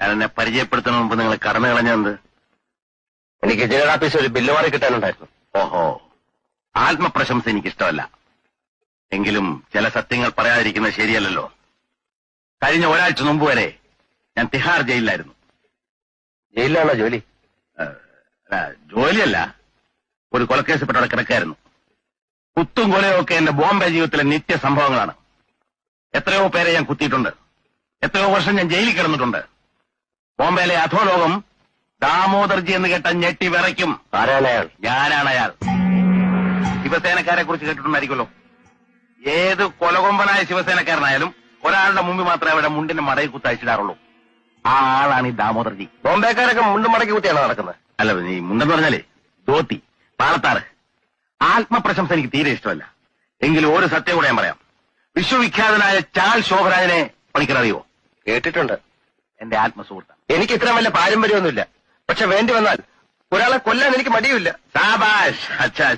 ഞാൻ എന്നെ പരിചയപ്പെടുത്തുന്ന മുമ്പ് നിങ്ങൾ കടന്നു കളഞ്ഞത് എനിക്ക് ജനറൽ ഓഫീസിൽ ഒരു ബില്ല് മാറി കിട്ടാനുണ്ടായിരുന്നു. ഓഹോ. ആത്മപ്രശംസ എനിക്കിഷ്ടമല്ല. എങ്കിലും ചില സത്യങ്ങൾ പറയാതിരിക്കുന്നത് ശരിയല്ലല്ലോ. കഴിഞ്ഞ ഒരാഴ്ച മുമ്പ് വരെ ഞാൻ തിഹാർ ജയിലിലായിരുന്നു. ജയിലിലാണോ ജോലി? ജോലിയല്ല. ഒരു കൊലക്കേസ് പെട്ടവിടെ കിടക്കായിരുന്നു. കുത്തും കൊലയും ഒക്കെ എന്റെ ബോംബെ ജീവിതത്തിലെ നിത്യ സംഭവങ്ങളാണ്. എത്രയോ പേരെ ഞാൻ കുത്തിയിട്ടുണ്ട്. എത്രയോ വർഷം ഞാൻ ജയിലിൽ കിടന്നിട്ടുണ്ട്. ബോംബെയിലെ അധോലോകം ദാമോദർജി എന്ന് കേട്ട ഞെട്ടി വിറയ്ക്കും. ആരാണ് അയാൾ? ഞാനാണ് അയാൾ. ശിവസേനക്കാരെ കുറിച്ച് കേട്ടിട്ടുണ്ടായിരിക്കുമല്ലോ. ഏത് കൊലകൊമ്പനായ ശിവസേനക്കാരനായാലും ഒരാളുടെ മുമ്പിൽ മാത്രമേ അവിടെ മുണ്ടിന് മടയിൽ കുത്തയച്ചിടാറുള്ളൂ ആ ആളാണ് ഈ ദാമോദർജി. ബോംബെക്കാരൊക്കെ മുണ്ടും മടക്കി കുത്തിയാണ് നടക്കുന്നത്? അല്ല നീ മുണ്ടെന്ന് പറഞ്ഞാലേ ധോത്തി പാളത്താറ് ആത്മപ്രശംസ എനിക്ക് തീരെ ഇഷ്ടമല്ല. എങ്കിലും ഒരു സത്യം കൂടെ ഞാൻ പറയാം. വിശ്വവിഖ്യാതനായ ചാൾ ശോഭരാജനെ പണിക്കറിയോ കേട്ടിട്ടുണ്ട്. എന്റെ ആത്മസുഹൃത്താണ് എനിക്ക് ഇത്ര വലിയ പാരമ്പര്യമൊന്നുമില്ല. പക്ഷെ വേണ്ടി വന്നാൽ ഒരാളെ കൊല്ലാൻ എനിക്ക് മടിയുമില്ല. സാബാഷ് അച്ഛാ